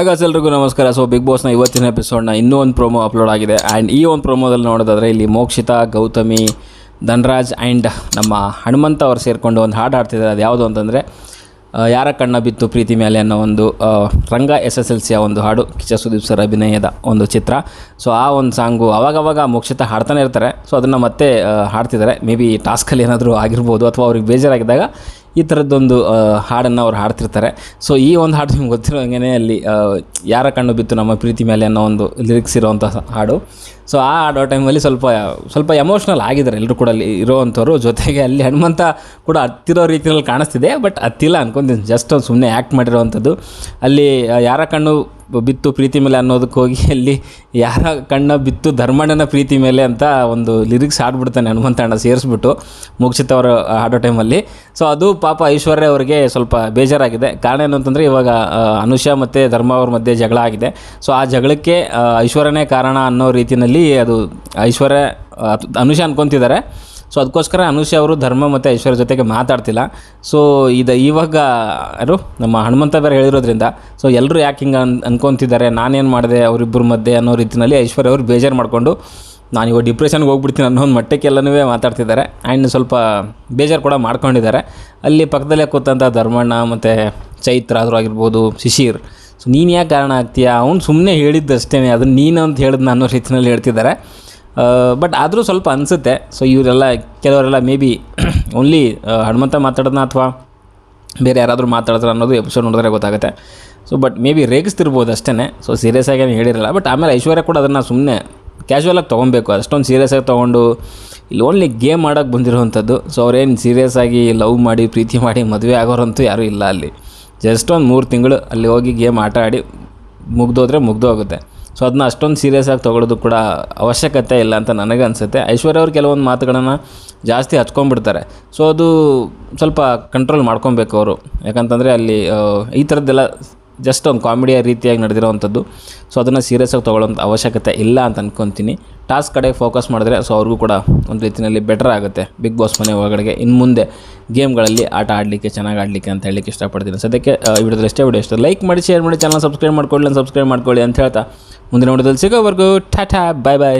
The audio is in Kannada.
ಹಾಗಾಸ್ ಎಲ್ರಿಗೂ ನಮಸ್ಕಾರ. ಸೊ ಬಿಗ್ ಬಾಸ್ನ ಇವತ್ತಿನ ಎಪಿಸೋಡ್ನ ಇನ್ನೂ ಒಂದು ಪ್ರೋಮೋ ಅಪ್ಲೋಡ್ ಆಗಿದೆ. ಆ್ಯಂಡ್ ಈ ಒಂದು ಪ್ರೋಮೋದಲ್ಲಿ ನೋಡೋದಾದ್ರೆ ಇಲ್ಲಿ ಮೋಕ್ಷಿತಾ, ಗೌತಮಿ, ಧನ್ರಾಜ್ ಆ್ಯಂಡ್ ನಮ್ಮ ಹನುಮಂತ ಅವ್ರು ಸೇರಿಕೊಂಡು ಒಂದು ಹಾಡು ಹಾಡ್ತಿದ್ದಾರೆ. ಅದು ಯಾವುದು ಅಂತಂದರೆ ಯಾರ ಕಣ್ಣ ಬಿತ್ತು ಪ್ರೀತಿ ಮೇಲೆ ಅನ್ನೋ ಒಂದು ರಂಗ ಎಸ್ ಎಸ್ ಎಲ್ ಸಿಯ ಒಂದು ಹಾಡು ಕಿಚ ಸುದೀಪ್ ಸರ್ ಅಭಿನಯದ ಒಂದು ಚಿತ್ರ. ಸೊ ಆ ಒಂದು ಸಾಂಗು ಅವಾಗವಾಗ ಮೋಕ್ಷಿತ ಹಾಡ್ತಾನೆ ಇರ್ತಾರೆ. ಸೊ ಅದನ್ನು ಮತ್ತೆ ಹಾಡ್ತಿದ್ದಾರೆ. ಮೇ ಬಿ ಟಾಸ್ಕಲ್ಲಿ ಏನಾದರೂ ಆಗಿರ್ಬೋದು ಅಥವಾ ಅವ್ರಿಗೆ ಬೇಜಾರಾಗಿದ್ದಾಗ ಈ ಥರದ್ದೊಂದು ಹಾಡನ್ನು ಅವ್ರು ಹಾಡ್ತಿರ್ತಾರೆ. ಸೊ ಈ ಒಂದು ಹಾಡು ನಿಮ್ಗೆ ಗೊತ್ತಿರೋ ಹಂಗೆ ಅಲ್ಲಿ ಯಾರ ಕಣ್ಣು ಬಿತ್ತು ನಮ್ಮ ಪ್ರೀತಿ ಮೇಲೆ ಅನ್ನೋ ಒಂದು ಲಿರಿಕ್ಸ್ ಇರೋವಂಥ ಹಾಡು. ಸೊ ಆ ಹಾಡೋ ಟೈಮಲ್ಲಿ ಸ್ವಲ್ಪ ಸ್ವಲ್ಪ ಎಮೋಷ್ನಲ್ ಆಗಿದ್ದಾರೆ ಎಲ್ಲರೂ ಕೂಡ ಅಲ್ಲಿ ಇರೋವಂಥವ್ರು. ಜೊತೆಗೆ ಅಲ್ಲಿ ಹನುಮಂತ ಕೂಡ ಹತ್ತಿರೋ ರೀತಿಯಲ್ಲಿ ಕಾಣಿಸ್ತಿದೆ ಬಟ್ ಹತ್ತಿಲ್ಲ ಅನ್ಕೊಂತೀನಿ. ಜಸ್ಟ್ ಒಂದು ಸುಮ್ಮನೆ ಆ್ಯಕ್ಟ್ ಮಾಡಿರೋವಂಥದ್ದು. ಅಲ್ಲಿ ಯಾರ ಕಣ್ಣು ಬಿತ್ತು ಪ್ರೀತಿ ಮೇಲೆ ಅನ್ನೋದಕ್ಕೆ ಹೋಗಿ ಅಲ್ಲಿ ಯಾರ ಕಣ್ಣ ಬಿತ್ತು ಧರ್ಮಣ್ಣನ ಪ್ರೀತಿ ಮೇಲೆ ಅಂತ ಒಂದು ಲಿರಿಕ್ಸ್ ಹಾಡ್ಬಿಡ್ತಾನೆ ಹನುಮಂತ ಅಣ್ಣ ಸೇರಿಸ್ಬಿಟ್ಟು ಮೋಕ್ಷಿತ್ ಅವರು ಹಾಡೋ ಟೈಮಲ್ಲಿ ಸೊ ಅದು ಪಾಪ ಐಶ್ವರ್ಯ ಅವರಿಗೆ ಸ್ವಲ್ಪ ಬೇಜಾರಾಗಿದೆ. ಕಾರಣ ಏನು ಅಂತಂದರೆ ಇವಾಗ ಅನುಷಾ ಮತ್ತು ಧರ್ಮ ಅವ್ರ ಮಧ್ಯೆ ಜಗಳ ಆಗಿದೆ. ಸೊ ಆ ಜಗಳಕ್ಕೆ ಐಶ್ವರ್ಯನೇ ಕಾರಣ ಅನ್ನೋ ರೀತಿಯಲ್ಲಿ ಅದು ಐಶ್ವರ್ಯ ಅನುಷಾ ಅನ್ಕೊತಿದ್ದಾರೆ. ಸೊ ಅದಕ್ಕೋಸ್ಕರ ಅನುಷ ಅವರು ಧರ್ಮ ಮತ್ತು ಐಶ್ವರ್ಯ ಜೊತೆಗೆ ಮಾತಾಡ್ತಿಲ್ಲ. ಸೊ ಇದು ಇವಾಗ ಯಾರು? ನಮ್ಮ ಹನುಮಂತ ಬೇರೆ ಹೇಳಿರೋದ್ರಿಂದ. ಸೊ ಎಲ್ಲರೂ ಯಾಕೆ ಹಿಂಗೆ ಅನ್, ಅನ್ಕೊತಿದ್ದಾರೆ? ನಾನೇನು ಮಾಡಿದೆ ಅವರಿಬ್ಬರ ಮಧ್ಯೆ ಅನ್ನೋ ರೀತಿಯಲ್ಲಿ ಐಶ್ವರ್ಯ ಅವರು ಬೇಜಾರು ಮಾಡಿಕೊಂಡು, ನಾನು ಇವಾಗ ಡಿಪ್ರೆಷನ್ಗೆ ಹೋಗ್ಬಿಡ್ತೀನಿ ಅನ್ನೋ ಒಂದು ಮಟ್ಟಕ್ಕೆಲ್ಲನೂ ಮಾತಾಡ್ತಿದ್ದಾರೆ. ಆ್ಯಂಡ್ ಸ್ವಲ್ಪ ಬೇಜಾರು ಕೂಡ ಮಾಡ್ಕೊಂಡಿದ್ದಾರೆ. ಅಲ್ಲಿ ಪಕ್ಕದಲ್ಲೇ ಕೂತಂಥ ಧರ್ಮಣ್ಣ ಮತ್ತು ಚೈತ್ರ ಆದರೂ ಆಗಿರ್ಬೋದು, ಶಿಶಿರ್ ಸೊ ನೀನು ಯಾಕೆ ಕಾರಣ ಆಗ್ತೀಯ? ಅವ್ನು ಸುಮ್ಮನೆ ಹೇಳಿದ್ದಷ್ಟೇ ಅದನ್ನು ನೀನು ಅಂತ ಹೇಳಿದ್ನ ಅನ್ನೋ ರೀತಿಯಲ್ಲಿ ಹೇಳ್ತಿದ್ದಾರೆ. ಬಟ್ ಆದರೂ ಸ್ವಲ್ಪ ಅನಿಸುತ್ತೆ. ಸೊ ಇವರೆಲ್ಲ, ಕೆಲವರೆಲ್ಲ ಮೇ ಬಿ ಓನ್ಲಿ ಹನುಮಂತ ಮಾತಾಡೋದನ್ನ ಅಥವಾ ಬೇರೆ ಯಾರಾದರೂ ಮಾತಾಡಿದ್ರೆ ಅನ್ನೋದು ಎಪಿಸೋಡ್ ನೋಡಿದ್ರೆ ಗೊತ್ತಾಗುತ್ತೆ. ಸೊ ಬಟ್ ಮೇ ಬಿ ರೇಗಿಸ್ತಿರ್ಬೋದು ಅಷ್ಟೇ ಸೊ ಸೀರಿಯಸ್ ಆಗಿ ಹೇಳಿರಲ್ಲ. ಬಟ್ ಆಮೇಲೆ ಐಶ್ವರ್ಯ ಕೂಡ ಅದನ್ನು ಸುಮ್ಮನೆ ಕ್ಯಾಶುವಲಾಗಿ ತೊಗೊಬೇಕು. ಅಷ್ಟೊಂದು ಸೀರಿಯಸ್ ಆಗಿ ತೊಗೊಂಡು ಇಲ್ಲಿ ಓನ್ಲಿ ಗೇಮ್ ಮಾಡೋಕ್ಕೆ ಬಂದಿರುವಂಥದ್ದು. ಸೊ ಅವ್ರೇನು ಸೀರಿಯಸ್ ಆಗಿ ಲವ್ ಮಾಡಿ, ಪ್ರೀತಿ ಮಾಡಿ ಮದುವೆ ಆಗೋರಂತೂ ಯಾರೂ ಇಲ್ಲ ಅಲ್ಲಿ. ಜಸ್ಟ್ ಒಂದು ಮೂರು ತಿಂಗಳು ಅಲ್ಲಿ ಹೋಗಿ ಗೇಮ್ ಆಟ ಆಡಿ ಮುಗ್ದೋದ್ರೆ ಮುಗ್ದೋಗುತ್ತೆ ಸೊ ಅದನ್ನ ಅಷ್ಟೊಂದು ಸೀರಿಯಸ್ ಆಗಿ ತೊಗೊಳೋದು ಕೂಡ ಅವಶ್ಯಕತೆ ಇಲ್ಲ ಅಂತ ನನಗೆ ಅನಿಸುತ್ತೆ. ಐಶ್ವರ್ಯ ಅವ್ರು ಕೆಲವೊಂದು ಮಾತುಗಳನ್ನು ಜಾಸ್ತಿ ಹಚ್ಕೊಂಡ್ಬಿಡ್ತಾರೆ. ಸೊ ಅದು ಸ್ವಲ್ಪ ಕಂಟ್ರೋಲ್ ಮಾಡ್ಕೊಬೇಕು ಅವರು. ಯಾಕಂತಂದರೆ ಅಲ್ಲಿ ಈ ಥರದ್ದೆಲ್ಲ ಜಸ್ಟ್ ಒಂದು ಕಾಮಿಡಿಯ ರೀತಿಯಾಗಿ ನಡೆದಿರೋವಂಥದ್ದು. ಸೊ ಅದನ್ನು ಸೀರಿಯಸ್ಸಾಗಿ ತೊಗೊಳ್ಳೋಂಥ ಅವಶ್ಯಕತೆ ಇಲ್ಲ ಅಂತ ಅಂದ್ಕೊತೀನಿ ಟಾಸ್ಕ್ ಕಡೆ ಫೋಕಸ್ ಮಾಡಿದ್ರೆ ಸೊ ಅವ್ರಿಗೂ ಕೂಡ ಒಂದು ರೀತಿಯಲ್ಲಿ ಬೆಟರ್ ಆಗುತ್ತೆ. ಬಿಗ್ ಬಾಸ್ ಮನೆ ಒಳಗಡೆಗೆ ಇನ್ನು ಮುಂದೆ ಗೇಮ್ಗಳಲ್ಲಿ ಆಟ ಆಡಲಿಕ್ಕೆ, ಚೆನ್ನಾಗಿ ಆಡಲಿಕ್ಕೆ ಅಂತ ಹೇಳಲಿಕ್ಕೆ ಇಷ್ಟಪಡ್ತೀನಿ. ಸದ್ಯಕ್ಕೆ ಈ ವಿಡಿಯೋದಲ್ಲಿ ಎಷ್ಟೇ ವಿಡಿಯೋ ಇಷ್ಟ. ಲೈಕ್ ಮಾಡಿ ಶೇರ್ ಮಾಡಿ ಚಾನಲ್ ಸಬ್ಸ್ಕ್ರೈಬ್ ಮಾಡ್ಕೊಳ್ಳಿ ಸಬ್ಸ್ಕ್ರೈಬ್ ಮಾಡ್ಕೊಳ್ಳಿ ಅಂತ ಹೇಳ್ತಾ ಮುಂದಿನ ವಿಡಿಯೋದಲ್ಲಿ ಸಿಗೋವರೆಗೂ, ಟಾಟಾ ಬಾಯ್ ಬಾಯ್